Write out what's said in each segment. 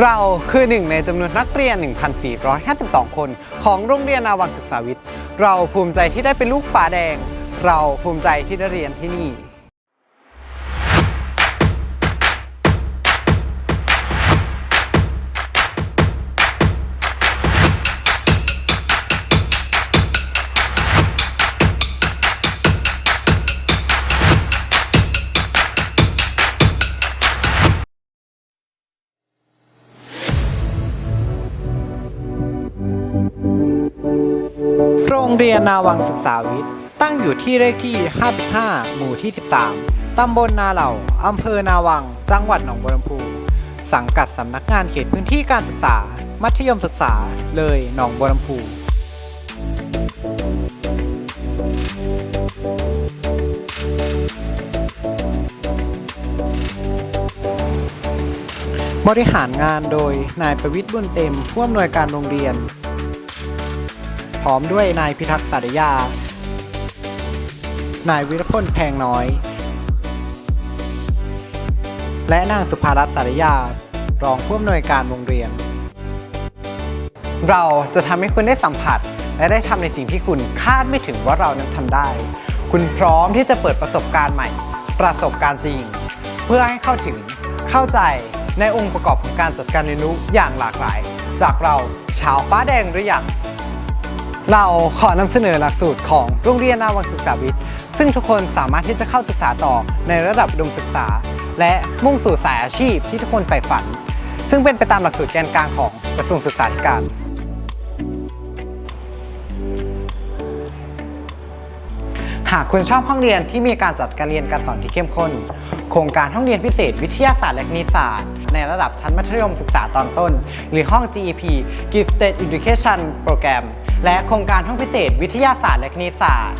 เราคือหนึ่งในจำนวนนักเรียน 1,452 คน ของโรงเรียนนาวังศึกษาวิทย์ เราภูมิใจที่ได้เป็นลูกฝาแดง เราภูมิใจที่ได้เรียนที่นี่ รียนนาวังศึกษาวิทย์ ตั้งอยู่ที่เลขที่ 55 หมู่ที่ 13 ตำบลนาเหล่า อำเภอนาวัง จังหวัดหนองบัวลำพู สังกัดสำนักงานเขตพื้นที่การศึกษา มัธยมศึกษา เลยหนองบัวลำพูบริหารงานโดยนายประวิทย์บุญเต็มผู้อำนวยการโรงเรียน พร้อมด้วยนายพิทักษ์สารยา นายวิรพลแพงน้อย และนางสุภารัตน์สารยา รองผู้อำนวยการโรงเรียน เราจะทำให้คุณได้สัมผัส และได้ทำในสิ่งที่คุณคาดไม่ถึงว่าเรานั้นทำได้ คุณพร้อมที่จะเปิดประสบการณ์ใหม่ ประสบการณ์จริง เพื่อให้เข้าถึงเข้าใจในองค์ประกอบของการจัดการเรียนรู้อย่างหลากหลาย จากเราชาวฟ้าแดงหรือยัง เราขอนำเสนอหลักสูตรของโรงเรียนนาวังศึกษาวิทย์ ซึ่งทุกคนสามารถที่จะเข้าศึกษาต่อในระดับอุดมศึกษา และมุ่งสู่สายอาชีพที่ทุกคนใฝ่ฝัน ซึ่งเป็นไปตามหลักสูตรแกนกลางของกระทรวงศึกษาธิการ หากคุณชอบห้องเรียนที่มีการจัดการเรียนการสอนที่เข้มข้น โครงการห้องเรียนพิเศษ วิทยาศาสตร์และคณิตศาสตร์ในระดับชั้นมัธยมศึกษาตอนต้น หรือห้อง GEP Gifted Education Program และโครงการห้องพิเศษ วิทยาศาสตร์และคณิตศาสตร์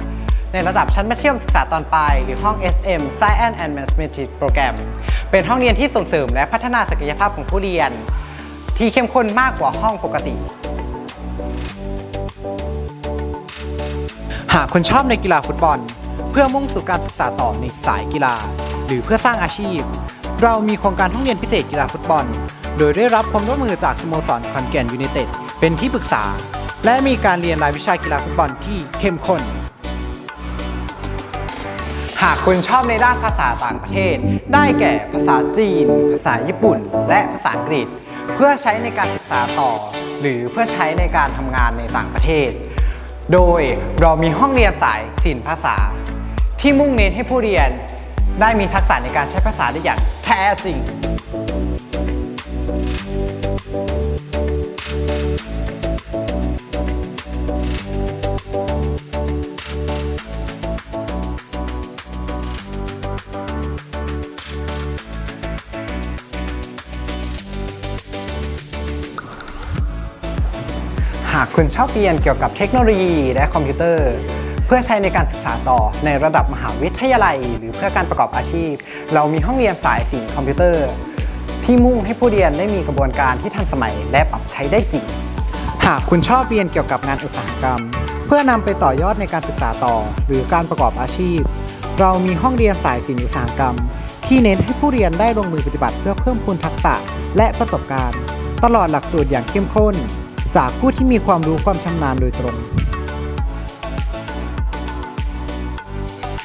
ในระดับชั้นมัธยมศึกษาตอนปลายหรือห้อง SM Science and Mathematics Program เป็นห้องเรียนที่ส่งเสริมและพัฒนาศักยภาพของผู้เรียน ที่เข้มข้นมากกว่าห้องปกติ หากคุณชอบในกีฬาฟุตบอล เพื่อมุ่งสู่การศึกษาต่อในสายกีฬา หรือเพื่อสร้างอาชีพ เรามีโครงการห้องเรียนพิเศษกีฬาฟุตบอล โดยได้รับความร่วมมือจากสโมสรขอนแก่นยูไนเต็ดเป็นที่ปรึกษา และมีการเรียนรายวิชากีฬาฟุตบอลที่เข้มข้น หากคุณชอบในด้านภาษาต่างประเทศ ได้แก่ภาษาจีน ภาษาญี่ปุ่น และภาษาอังกฤษ เพื่อใช้ในการศึกษาต่อ หรือเพื่อใช้ในการทำงานในต่างประเทศ โดยเรามีห้องเรียนสายศิลปภาษา ที่มุ่งเน้นให้ผู้เรียนได้มีทักษะในการใช้ภาษาได้อย่างแท้จริงากคุณชอบเรียนเกี่ยวกับเทคโนโลยีและคอมพิวเตอร์ เพื่อใช้ในการศึกษาต่อในระดับมหาวิทยาลัย หรือเพื่อการประกอบอาชีพ เรามีห้องเรียนสายศิลป์คอมพิวเตอร์ ที่มุ่งให้ผู้เรียนได้มีกระบวนการที่ทันสมัยและปรับใช้ได้จริง หากคุณชอบเรียนเกี่ยวกับงานอุตสาหกรรม เพื่อนำไปต่อยอดในการศึกษาต่อ หรือการประกอบอาชีพ เรามีห้องเรียนสายศิลป์อุตสาหกรรม ที่เน้นให้ผู้เรียนได้ลงมือปฏิบัติเพื่อเพิ่มพูนทักษะและประสบการณ์ ตลอดหลักสูตรอย่างเข้มข้น จากผู้ที่มีความรู้ความชำนาญโดยตรง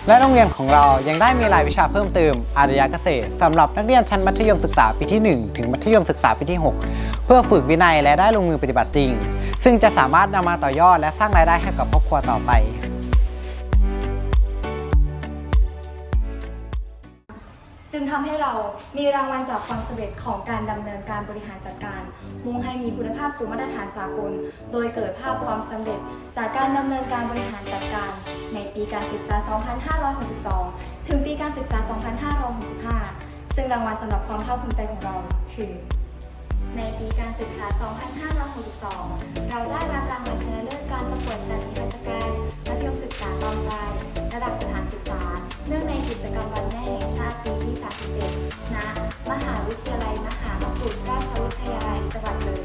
และโรงเรียนของเรายังได้มีรายวิชาเพิ่มเติม อารยเกษตรสำหรับนักเรียนชั้นมัธยมศึกษาปีที่ 1 ถึงมัธยมศึกษาปีที่ 6 เพื่อฝึกวินัยและได้ลงมือปฏิบัติจริง ซึ่งจะสามารถนำมาต่อยอดและสร้างรายได้ให้กับครอบครัวต่อไป จึงทำให้เรามีรางวัลจากความสำเร็จของการดำเนินการบริหารจัดการ มุ่งให้มีคุณภาพสู่มาตรฐานสากล โดยเกิดภาพความสำเร็จจากการดำเนินการบริหารจัดการ ในปีการศึกษา 2562 ถึงปีการศึกษา 2565 ซึ่งรางวัลสำหรับความภาคภูมิใจของเราคือ ในปีการศึกษา 2562 เราได้รับรางวัลชนะเลิศการประกวดการนิทรรศการมัธยมศึกษาตอนปลายระดับสถานศึกษา เนื่องในกิจกรรมวันแม่แห่งชาติปีที่ 37 ณ มหาวิทยาลัยมหามกุฏราชวิทยาลัยจังหวัดเลย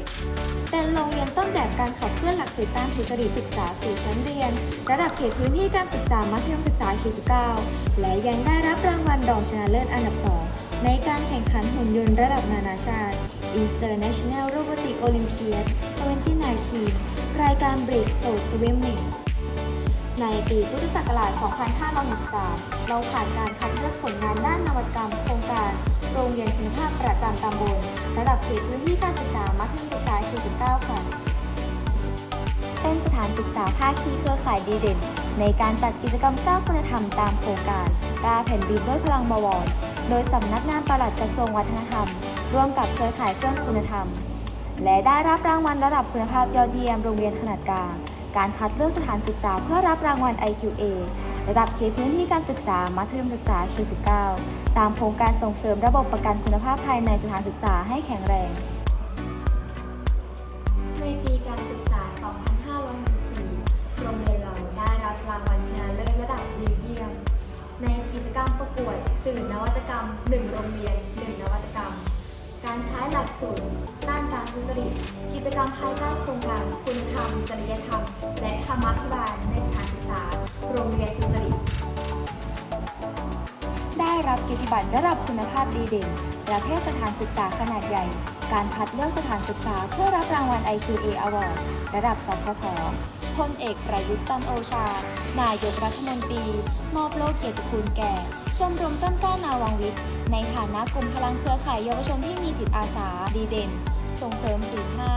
เป็นโรงเรียนต้นแบบการขับเคลื่อนหลักสูตรต้านทุจริตศึกษาสู่ชั้นเรียน ระดับเขตพื้นที่การศึกษามัธยมศึกษาเขต19และยังได้รับรางวัลรองชนะเลิศอันดับ 2 ในการแข่งขันหุ่นยนต์ระดับนานาชาติ International Robotic Olympiad 2019 รายการ Breaststroke Swimming ในปีพุทธศักราช 2563เราผ่านการคัดเลือกผลงานด้านนวัตกรรมโครงการ โรงเรียนคุณภาพประจำตำบลระดับเขตพื้นที่การศึกษามัธยมศึกษา49ค่ะ เป็นสถานศึกษาภาคีเครือข่ายดีเด่น ในการจัดกิจกรรมสร้างคุณธรรมตามโครงการกล้าแผ่นดินด้วยพลังบวร โดยสำนักงานปลัดกระทรวงวัฒนธรรม ร่วมกับเครือข่ายเครื่องคุณธรรม และได้รับรางวัลระดับคุณภาพยอดเยี่ยมโรงเรียนขนาดกลาง การคัดเลือกสถานศึกษาเพื่อรับรางวัล IQA ระดับเขตพื้นที่การศึกษา มัธยมศึกษาเขต19 ตามโครงการส่งเสริมระบบประกันคุณภาพภายในสถานศึกษาให้แข็งแรงในปีการศึกษา 2564 โรงเรียนเราได้รับรางวัลชนะเลิศระดับดีเยี่ยม ในกิจกรรมประกวด สื่อนวัตกรรม 1 โรงเรียน ใช้หลักสูตรด้านการทุจริต กิจกรรมภายใต้โครงการคุณธรรม จริยธรรม และธรรมาภิบาลในสถานศึกษา โรงเรียนสุจริต ได้รับเกิยรติบัตรระดับคุณภาพดีเด่น ประเภทสถานศึกษาขนาดใหญ่ การคัดเลือกสถานศึกษาเพื่อรับรางวัล IQA Award ระดับสพทพลเอกประยุทธ์จันโอชา นายกรัฐมนตรี มอบโลกเกียรติคุณแก่ ชมรมต้นกล้านาวังวิทย์ในฐานะกลุ่มพลังเครือข่ายเยาวชนที่มีจิตอาสาดีเด่น ส่งเสริมศีลห้า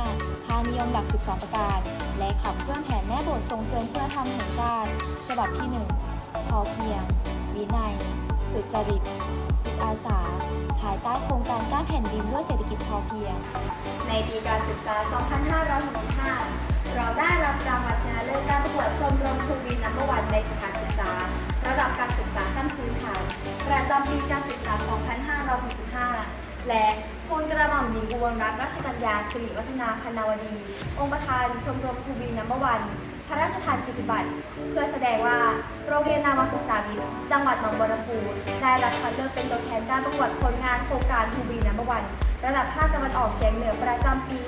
ค่านิยมหลัก 12 ประการ และขับเคลื่อนแผนแม่บทส่งเสริมคุณธรรมแห่งชาติ ฉบับที่ 1 พอเพียง วินัย สุจริต จิตอาสา ภายใต้โครงการก้าแผ่นดินด้วยเศรษฐกิจพอเพียง ในปีการศึกษา 2565 เราได้รับรางวัลชนะเลิศการประกวดชมรมทูบีนัมเบอร์วันในสถานศึกษา ระดับการศึกษาขั้นพื้นฐานำปีการศึกษา 2565 และพลกระหม่อมหญิงอุบลรัตนราชกัญญาสิริวัฒนาพนาวดี องค์ประธานชมรมทูบีนัมเบอร์วันพระราชทานกิติบัตรเพื่อแสดงว่าโรงเรียนนาวังศึกษาวิทย์จังหวัดหนองบัวลำพูได้รับคัดเลือกเป็นตัวแทนการประกวดผลงานโครงการทูบีนัมเบอร์วันระดับภาคตะวันออกเฉียงเหนือประจำปี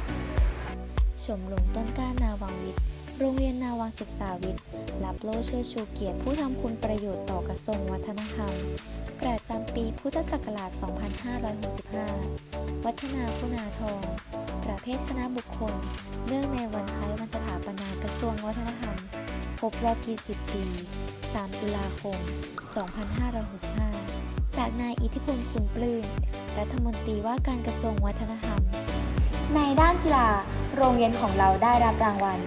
2566 ชมรมต้นกล้านาวังวิทย์ โรงเรียนนาวังศึกษาวิทย์รับโล่เชิดชูเกียรติผู้ทำคุณประโยชน์ต่อกระทรวงวัฒนธรรม ประจำปีพุทธศักราช 2565 วัฒนาคุณาทรประเภทคณะบุคคลเนื่องในวันคล้ายวันสถาปนากระทรวงวัฒนธรรม ครบรอบ20 ปี 3 ตุลาคม 2565 จากนายอิทธิพลคุณปลื้ม รัฐมนตรีว่าการกระทรวงวัฒนธรรม ในด้านกีฬา โรงเรียนของเราได้รับรางวัล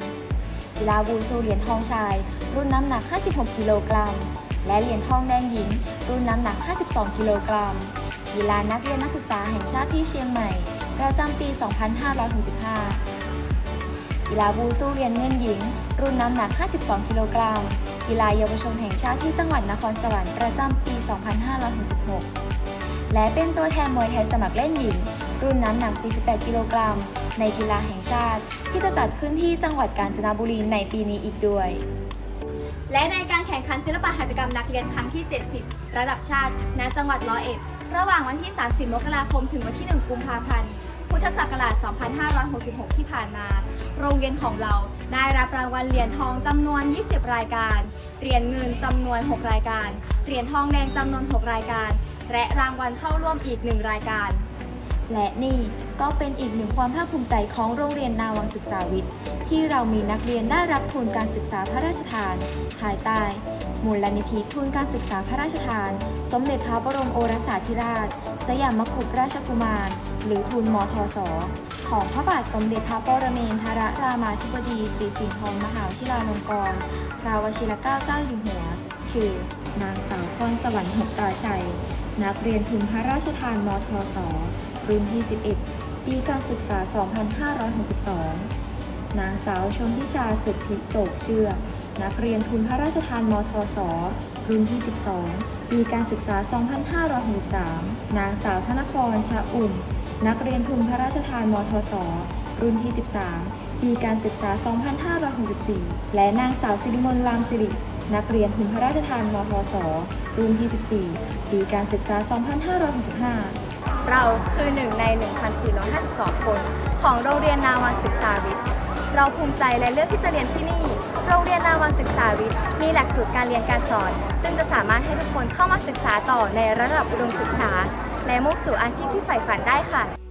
กีฬาวูซูเหรียญทองชาย รุ่นน้ำหนัก 56 กิโลกรัม และเหรียญทองแดงหญิง รุ่นน้ำหนัก 52 กิโลกรัม กีฬานักเรียนนักศึกษาแห่งชาติที่เชียงใหม่ประจำปี 2565 กีฬาวูซูเหรียญเงินหญิง รุ่นน้ำหนัก 52 กิโลกรัม กีฬาเยาวชนแห่งชาติที่จังหวัดนครสวรรค์ประจำปี 2566 และเป็นตัวแทนมวยไทยสมัครเล่นหญิง รุ่นน้ำหนัก 48 กิโลกรัม ในกีฬาแห่งชาติ ที่จะจัดขึ้นที่จังหวัดกาญจนบุรีในปีนี้อีกด้วย และในการแข่งขันศิลปะหัตถกรรมนักเรียนครั้งที่ 70 ระดับชาติ ณ จังหวัดร้อยเอ็ด ระหว่างวันที่ 30 มกราคม ถึงวันที่ 1 กุมภาพันธ์ พุทธศักราช 2566 ที่ผ่านมา โรงเรียนของเราได้รับรางวัลเหรียญทองจำนวน 20 รายการ เหรียญเงินจำนวน 6 รายการ เหรียญทองแดงจำนวน 6 รายการและรางวัลเข้าร่วมอีก1รายการ และนี่ก็เป็นอีกหนึ่งความภาคภูมิใจของโรงเรียนนาวังศึกษาวิทย์ ที่เรามีนักเรียนได้รับทุนการศึกษาพระราชทาน ภายใต้ มูลนิธิทุนการศึกษาพระราชทาน สมเด็จพระบรมโอรสาธิราช สยามกุฎราชกุมาร หรือทุนมทศของพระบาทสมเด็จพระปรเมนทรรามาธิบดีศรีสินธรมหาวชิราลงกรณพระวชิรเกล้าเจ้าอยู่หัว คือนางสาวพรสวรรค์หกตาชัย นักเรียนทุนพระราชทานมทศ รุ่นที่11ปีการศึกษา 2562 นางสาวชนทิชาสุทธิโศกเชื่อ นักเรียนทุนพระราชทานมทศรุ่นที่12ปีการศึกษา 2563 นางสาวธนพรชะอุ่น นักเรียนทุนพระราชทานมทศรุ่นที่ 13 ปีการศึกษา 2564 และนางสาวสิริมนลามสิริ นักเรียนทุนพระราชทานมทศรุ่นที่ 14 ปีการศึกษา 2565 เราคือหนึ่งใน 1,452 คน ของโรงเรียนนาวันศึกษาวิทย์ เราภูมิใจและเลือกที่จะเรียนที่นี่ โรงเรียนนาวันศึกษาวิทย์ มีหลักสูตรการเรียนการสอน ซึ่งจะสามารถให้ทุกคนเข้ามาศึกษาต่อในระดับอุดมศึกษา และมุ่งสู่อาชีพที่ใฝ่ฝันได้ค่ะ